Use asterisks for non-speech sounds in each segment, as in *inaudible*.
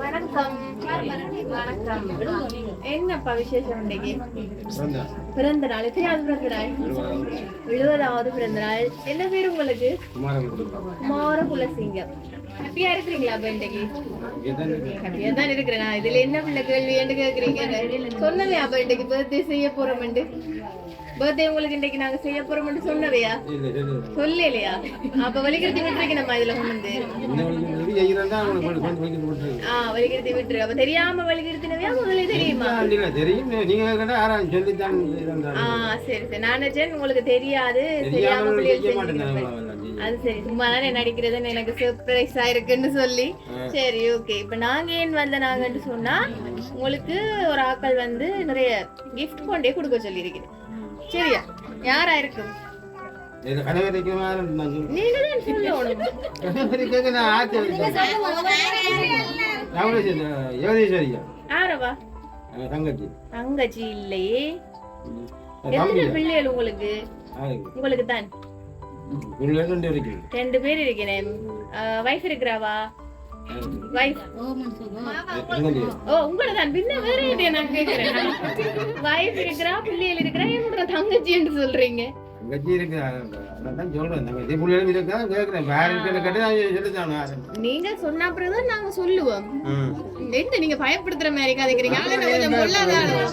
வணக்கம். வணக்கம். என்னப்பா விசேஷம் இன்னைக்கு பிறந்த நாள். எத்தனையாவது பிறந்த நாள்? எழுபதாவது பிறந்த நாள். என்ன பேர் உங்களுக்கு? குமார குலசிங்கம் ஹாப்பியா இருக்கிறீங்களா அப்ப இன்னைக்கு ஹாப்பியா தான் இருக்கிறேன். இதுல என்ன பிள்ளை கேள்வி என்று கேக்குறீங்க? அப்ப இன்னைக்கு பர்த்டே செய்ய போறோம்ண்டு பர்த்டே உங்களுக்கு இன்னைக்கு நாங்க செய்ய போறோம்னு சொன்னவையா? சொல்லலையா? அப்ப வலிக்கிறதி விட்டுருக்கு நம்ம இதுல வந்து. ஆ வலிக்கிறதி விட்டுரு. அப்ப தெரியாம வலிக்கிறதுனவையா முதல்ல தெரியுமா? தெரியும். நீங்க கேட்டா யாரும் சொல்லித்தான் ஆ சரி சரி. நான் நினைச்சேன் உங்களுக்கு தெரியாது. தெரியாம பிள்ளைகள். அது சரி. சும்மா தானே நடிக்கிறதுன்னு எனக்கு சர்ப்ரைஸா இருக்குன்னு சொல்லி. சரி ஓகே இப்ப நாங்க ஏன் வந்த நாங்கன்னு சொன்னா உங்களுக்கு ஒரு ஆட்கள் வந்து நிறைய gift கொண்டே கொடுக்க சொல்லியிருக்கிறேன் சரியா யாரா இருக்கும் கணவரைக்கு மாறன் நீங்க தான் சொல்லணும் கணவரைக்கு நான் ஆச்சு யோகேஸ்வரியா யாரவா தங்கச்சி தங்கச்சி இல்லையே எத்தனை பிள்ளைகள் உங்களுக்கு உங்களுக்கு தான் ரெண்டு பேர் இருக்கிறேன் வைஃப் இருக்கிறாவா வைஃப் ஓ உங்களோட தான் பின்ன வேற நான் கேக்குறேன்? வைஃப் *laughs* இருக்கிறா பிள்ளைகள் இருக்கிறா என்னோட தங்கச்சி என்று சொல்றீங்க? நீங்க சொன்ன பிறகுதான் நாங்க சொல்லுவோம். என்ன நீங்க பயப்படுத்துற மாதிரி கதைக்கிறீங்க? ஆனா நான் கொஞ்சம் பொல்லாதானோ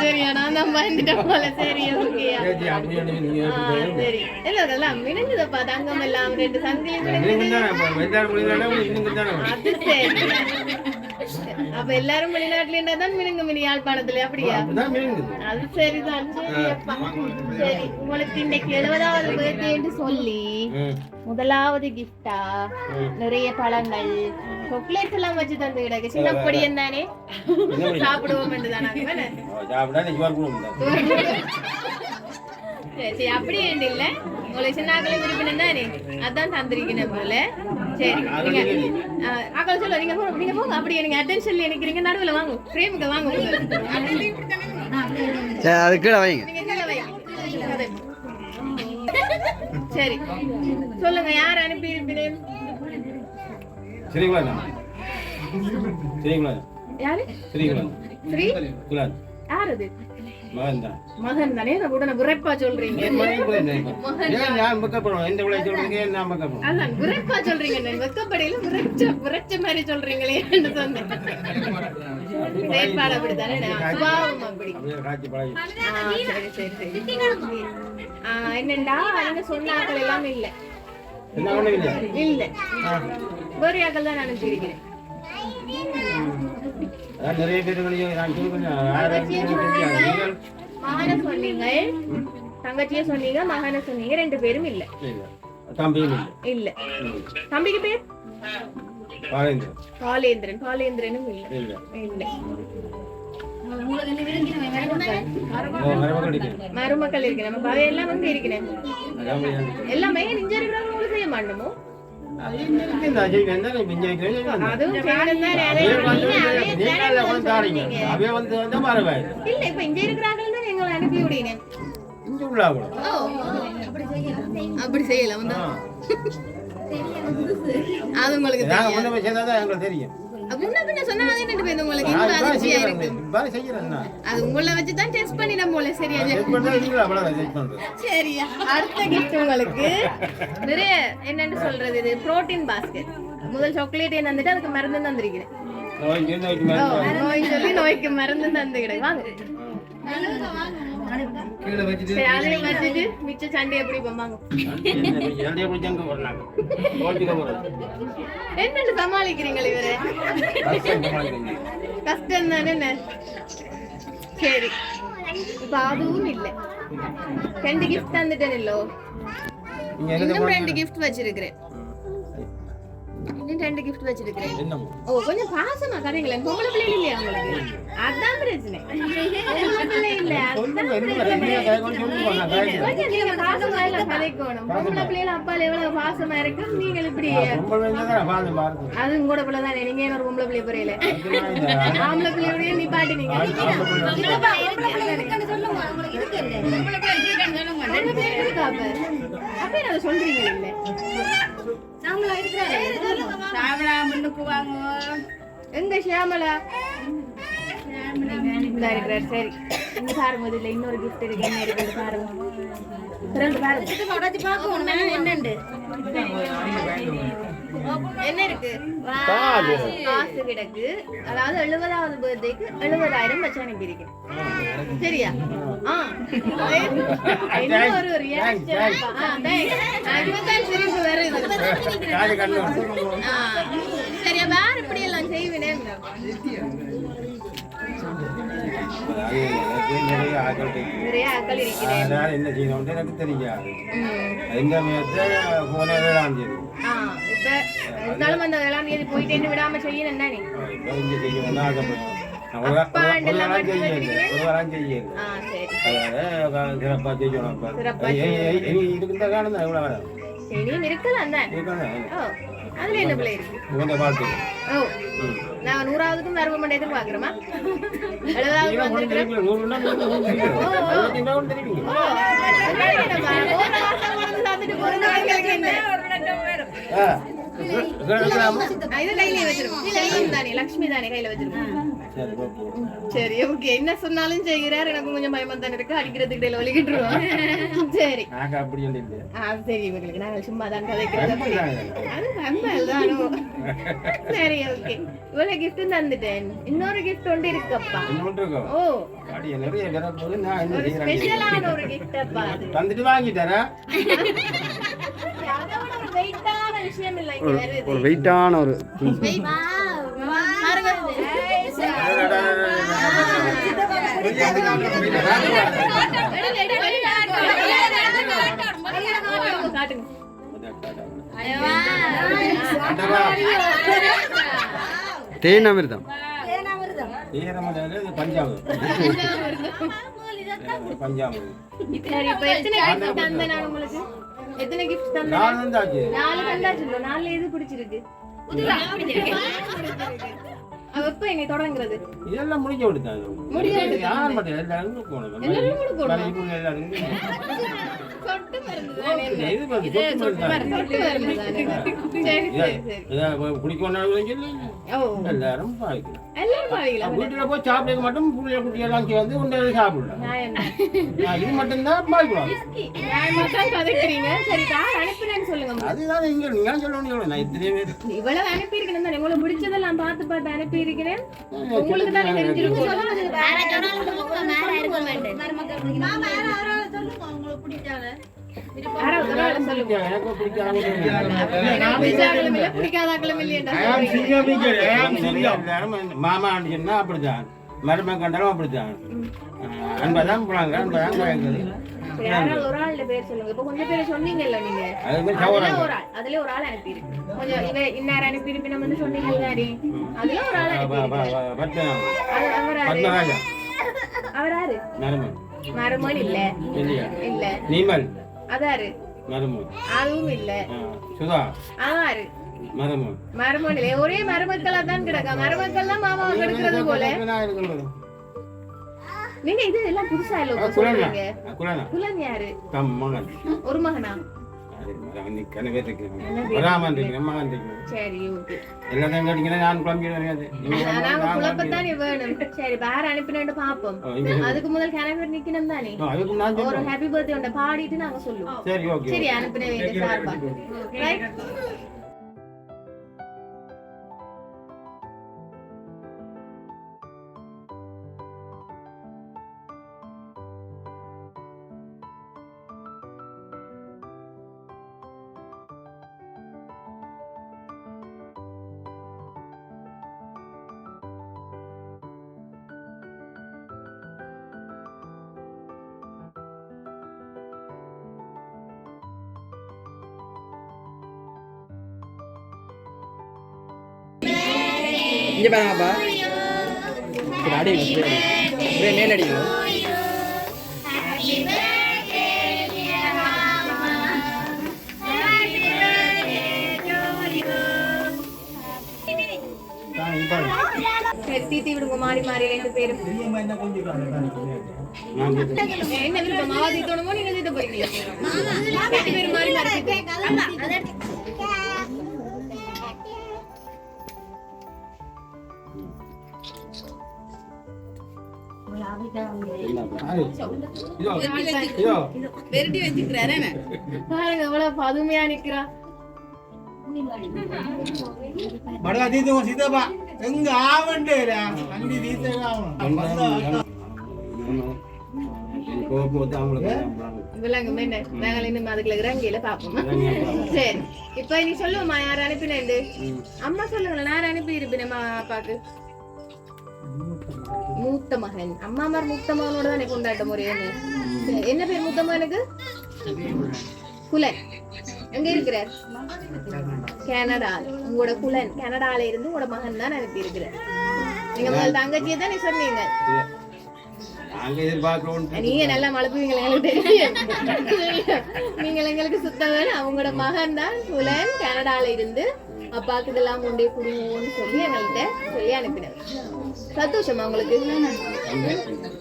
சரியா நான் தான் பயந்துட்டேன் போல. சரி ஓகேயா சரி, இல்ல. அதெல்லாம் தங்கம் எல்லாம் ரெண்டு சங்கிலி அது சரி. அப்ப எல்லாரும் வெளிநாட்டுல இருந்தா தான் மினுங்க மினி யாழ்ப்பாணத்துல அப்படியா? அது சரிதான் சரி உங்களுக்கு இன்னைக்கு எழுபதாவது பர்த்டேன்னு சொல்லி முதலாவது கிஃப்டா நிறைய பழங்கள் சாக்லேட்ஸ் எல்லாம் வச்சு தந்து கிடக்கு. சின்ன பொடியன் தானே சாப்பிடுவோம் தானே *laughs* சாப்பிட்டா நீ ஜோர் கூட சரி சரி அப்படி ஏன் இல்ல உங்களுக்கு சின்ன ஆக்களை விரும்பினம் தானே அதான் தந்திருக்கணும் போல. சரி நீங்க ஆக்கள் சொல்ல. நீங்க போங்க நீங்க போங்க அப்படி நீங்க அட்டென்ஷன்ல நிக்கிறீங்க நடுவுல வாங்க. ஃப்ரேமுக்கு வாங்க. சரி அது கீழே வைங்க. நீங்க கீழே வைங்க. கதை. சரி. சொல்லுங்க யார் அனுப்பி இருப்பினேன் சரிங்களா சரிங்களா யாரு? சரிங்களா ஸ்ரீ? குலான் யார் அது? மகன் தான் மகன் தானே நான் உடனே விரைப்பா சொல்றீங்க ஏன் நான் எந்த விளைய சொல்றீங்க நான் அதான் விரைப்பா சொல்றீங்க. நான் வெக்கப்படையில விரைச்ச விரைச்ச மாதிரி சொல்றீங்களே என்று சொன்னேன். அப்படித்தானே? நான் சுபாவம் அப்படி. ஆ, சரி சரி சரி. என்னண்டா? நீங்க சொன்னாக்கள் எல்லாம் இல்ல. இல்ல? வேறு ஆக்கள் தான் அனுப்பியிருக்கிறேன் அதான் நிறைய பேர் நான் சொல்லுங்க நீங்கள் மகனை சொன்னீங்க. தங்கச்சியை சொன்னீங்க மகனை சொன்னீங்க. ரெண்டு பேரும் இல்ல. இல்ல. தம்பியும் இல்லை. இல்ல. தம்பிக்கு பேர்? பாலேந்திரன். பாலேந்திரன். பாலேந்திரனும் இல்ல. இல்ல. மருமக்கள் இருக்கு. நம்ம பகை எல்லாம் வந்து இருக்கிறேன். எல்லாமே நெஞ்ச இருக்கிறவங்க செய்ய மாட்டோமோ? அப்படி செய்யலாம். அது உங்களுக்கு தெரியும். முன்ன பின்ன சொன்னா அது ரெண்டு பேரும் உங்களுக்கு இன்னும் அதிர்ச்சியா. இருக்கு. அது உங்களை வச்சு தான் டெஸ்ட் பண்ணிடும் போல சரியா அடுத்த கிஃப்ட் உங்களுக்கு. நிறைய என்னன்னு சொல்றது இது? புரோட்டீன் பாஸ்கெட் முதல் சாக்லேட் வந்துட்டு அதுக்கு மருந்து தந்திருக்கிறேன். நோய்க்கு சொல்லி நோய்க்கு மருந்து தந்துக்கிறேன். வாங்க. கீழே வச்சுட்டு அதையும் வச்சுட்டு மிச்ச சண்டை எப்படி போவாங்க சண்டையை பிடிச்சு அங்க போடுறாங்க. கோச்சுக்க போறது. என்னன்னு சமாளிக்கிறீங்களே இவரு கஷ்டம் சமாளிக்கிறீங்க. தானே என்ன? சரி இப்ப அதுவும் இல்ல ரெண்டு கிஃப்ட் தந்துட்டேன் இல்லோ இன்னும் ரெண்டு? கிஃப்ட் வச்சிருக்கிறேன் இன்னும் ரெண்டு கிஃப்ட் வச்சிருக்கிறேன்? ஓ கொஞ்சம் பாசமா கதைங்களேன் பொம்பளை பிள்ளை இல்லையா உங்களுக்கு அதான் பிரச்சனை அப்பால எவ்வளவு பாசமா இருக்கு நீங்க இப்படி அது உங்களோட நீங்க ஒரு பொம்பளை பிள்ளை புரியல ஆம்பளை பிள்ளையோடய நிப்பாட்டினீங்க பொம்பளை பிள்ளை இருக்கா அப்ப? அதை சொல்றீங்க முன்னுக்கு வாங்க எங்க ஷியாமலா இந்தா இருக்கிறார் சரி. இங்க பாருங்க இதுல இன்னொரு gift இருக்கு. என்ன இருக்கு? பாருங்க திறந்து பாருங்க உடச்சு பார்க்கணும் என்னண்டு? என்ன இருக்கு? காசு. கிடக்கு. அதாவது எழுபதாவது பர்த்டேக்கு எழுபதாயிரம் வச்சு சரியா? ஆ. ஒரு சிரிப்பு வருது சரியா வேற இப்படி எல்லாம் செய்வினேன். அதனால என்ன செய்யணும்னு எனக்கு தெரியாது. ம். இந்த நேரத்தை போன ஏழாம் தேதி. இருந்தாலும் அந்த ஏழாம் விடாம செய்யணும் செய்யணும்னு செய்யணும் இருக்கலாம் தான். ஓ அதுல என்ன பிள்ளை இருக்கு? உங்க வாழ்க்கை ஓ. நான் நூறாவதுக்கும் மரபு மண்டை எதிர்பார்க்கிறோமா? எழுபதாவது இது- கையில வச்சிருக்கோம் லக்ஷ்மி தானே கையில வச்சிருக்கோம் சரி ஓகே என்ன சொன்னாலும் செய்கிறார். எனக்கு கொஞ்சம் பயமா தானே இருக்கு. அடிக்கிறதுக்கு இடையில வலிக்கிட்டுருவோம். சரி. நாங்க அப்படி இல்லை ஆ சரி இவங்களுக்கு. நாங்கள் சும்மா தான் தானோ சரி ஓகே இவ்வளவு gift தந்துட்டேன். இன்னொரு gift ஒன்று இருக்குப்பா. ஓ. ஒரு செய்யறேன்? ஸ்பெஷலான ஒரு gift அப்பா அது. தந்துட்டு வாங்கிட்டாரா? அதை விட ஒரு வெயிட்டான ஒரு Weight. பாருங்க எடு, எடு, எடு. காட்டுங்க தேனாமிர்தம். எத்தனை வந்தாச்சு நாலு தந்தாச்சு நாலு எது பிடிச்சிருக்கு அவ எப்ப என்னை தொடங்குறது. இதெல்லாம் முடிக்க விடுத்தாங்க முடிக்க யார் மட்டும் எல்லாரும் போகணும் எல்லாரும் கொடுக்கணும். மலைக்குள்ள எல்லாரும் சொட்டு மருந்து தானே என்ன? இது வந்து சொட்டு மருந்து தானே. சொட்டு மருந்து தானே. சரி சரி சரி. இதை குடிக்கணும் சொல்லி ஓ எல்லாரும் பாய்க்கலாம் எல்லாரும் பாவீங்களா வீட்டுல போய் சாப்பிட மட்டும் புள்ளிய குட்டி எல்லாம் சேர்ந்து உண்டை சாப்பிடலாம் நியாயம் தான். நான் இது பாய்க்கலாம் நியாயமா தான் சொல்லுங்க அதுதான் இங்க நீங்க சொல்லணும் சொல்லணும் நான் இத்தனை பேர். இவ்வளவு அனுப்பியிருக்கேன் தானே? உங்களுக்கு பிடிச்சதெல்லாம் பார்த்து பார்த்து உங்களுக்கு தானே தெரிஞ்சிருக்கும். மாமா சொன்னா அப்படித்தான்? மருமகன் கண்டாலும் அப்படித்தான். அன்பதான் போனாங்க அன்பதான் கேட்குது சரி, யாராவது ஒரு ஆள்ல பேர் சொல்லுங்க. இப்ப கொஞ்சம் பேர் சொன்னீங்கல்ல நீங்க. அது மாதிரி அதுல சவரம் ஒரு ஆள் அதுல ஒரு ஆள் அனுப்பியிருக்கு கொஞ்சம் இவ இன்னார் அனுப்பியிருப்பி நம்ம வந்து சொன்னீங்கல்ல அதுல ஒரு ஆள் அனுப்பியிருக்கு பத்மநாபம் அது அவர் யாரு பத்மராஜா. அவர் யாரு மருமன் மருமன் இல்ல இல்ல. நீமல். அதாரு. மருமன் அதுவும் இல்ல. சுதா. அதாரு மருமன் மருமன் இல்ல ஒரே மருமக்களா தான் கிடக்கா மருமக்கள் தான் மாமாவை கெடுக்கிறது போல. நீங்க இது எல்லாம் புதுசா இல்ல குலனா யாரு ஒரு மகனா? அதுக்கு முதல் கிணறு நிக்கணும் தானே ஒரு ஹாப்பி பர்த்டே பாடிட்டு நாங்க சொல்லுவோம். சரி அனுப்பின வேண்டிய இங்கே பாருங்கப்பா சரி அடிங்க இப்படியே மேல் தீத்தி விடுங்க மாறி மாறி ரெண்டு பேரும். என்ன விருப்பம் மாவா தீத்தோணுமோ நீங்க தீத்த போறீங்களா ரெண்டு பேரும். மாறி மாறி வெரைட்டி வச்சுக்கிறாரு பாருங்க எவ்வளவு பதுமையா நிக்கிறா படலா தீத்து உன் சீதாபா எங்க ஆவண்டேரா அண்டி தீத்தே ஆவணும் இப்ப நீ அம்மா சொல்லுங்களேன் யார் அனுப்பி இருப்பினேமா அப்பாக்கு மூத்த மகன். அம்மா அம்மார் மூத்த மகனோட தானே கொண்டாட்ட முறையன்னு சரி, என்ன பேர் மூத்த மகனுக்கு குலன். எங்க இருக்கிறார்? கனடா. உங்களோட குலன். கனடால இருந்து உங்களோட மகன் தான் அனுப்பி இருக்கிறார் நீங்க முதல் தங்கச்சியை தான் நீ சொன்னீங்க? நாங்க எதிர்பார்க்கிறோம் நீங்க நல்லா மழப்புவீங்க எங்களுக்கு தெரியும். நீங்க எங்களுக்கு சுத்தம் அவங்களோட மகன் தான். குலன் கனடால இருந்து அப்பாக்கு இதெல்லாம் கொண்டே குடுங்கன்னு சொல்லி எங்கள்கிட்ட சொல்லி அனுப்பினார் சந்தோஷமா உங்களுக்கு?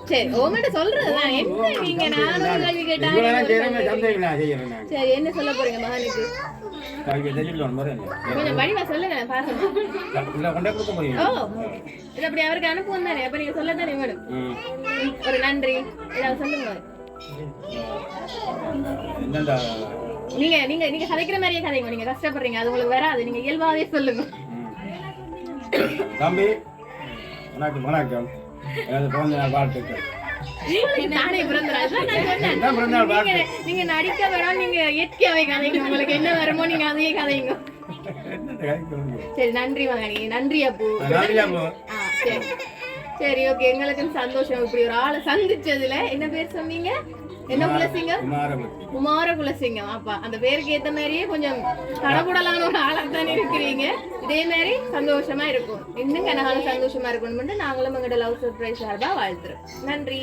சரி ஓமட்ட சொல்றதுதான் என்ன நீங்க? நானும் கேள்வி கேட்டா இவ்வளவு செய்யறேன் சந்தேகம் செய்யறேன் நான் சரி என்ன சொல்ல போறீங்க மகனுக்கு? கொஞ்சம் வடிவா சொல்லுங்க பாருங்க ஓ இது அப்படி அவருக்கு அனுப்புவோம் தானே? அப்ப நீங்க சொல்லத்தானே வேணும். ம். ஒரு நன்றி. ஏதாவது சொல்லுங்க. என்னடா நீங்க நீங்க நீங்க கதைக்கிற மாதிரியே கதைங்க நீங்க கஷ்டப்படுறீங்க. அது உங்களுக்கு வராது. நீங்க இயல்பாவே சொல்லுங்க. தம்பி வணக்கம் வணக்கம். எனது பிறந்த நாள் வாழ்த்துக்கள் நீங்க நடிக்க வேணாம் நீங்க இயற்கையாவே கதைங்க. உங்களுக்கு என்ன வருமோ நீங்க அதையே கதைங்க. சரி நன்றி மகனி. நன்றி அப்பு. நன்றி அப்பு. ஆ, சரி. சரி ஓகே. எங்களுக்கும் சந்தோஷம். இப்படி ஒரு ஆளை சந்திச்சதுல என்ன பேர் சொன்னீங்க? என்ன குலசிங்கம்? குமார குலசிங்கம் அப்பா அந்த பேருக்கு ஏத்த மாதிரியே கொஞ்சம் தடபுடலான ஒரு ஆளா தான் இருக்கிறீங்க. இதே மாதிரி சந்தோஷமா இருக்கும். இன்னும் கனகாலம் சந்தோஷமா இருக்கணும்னு நாங்களும் எங்களோட லவ் சர்ப்ரைஸ் சார்பா வாழ்த்துறோம். நன்றி.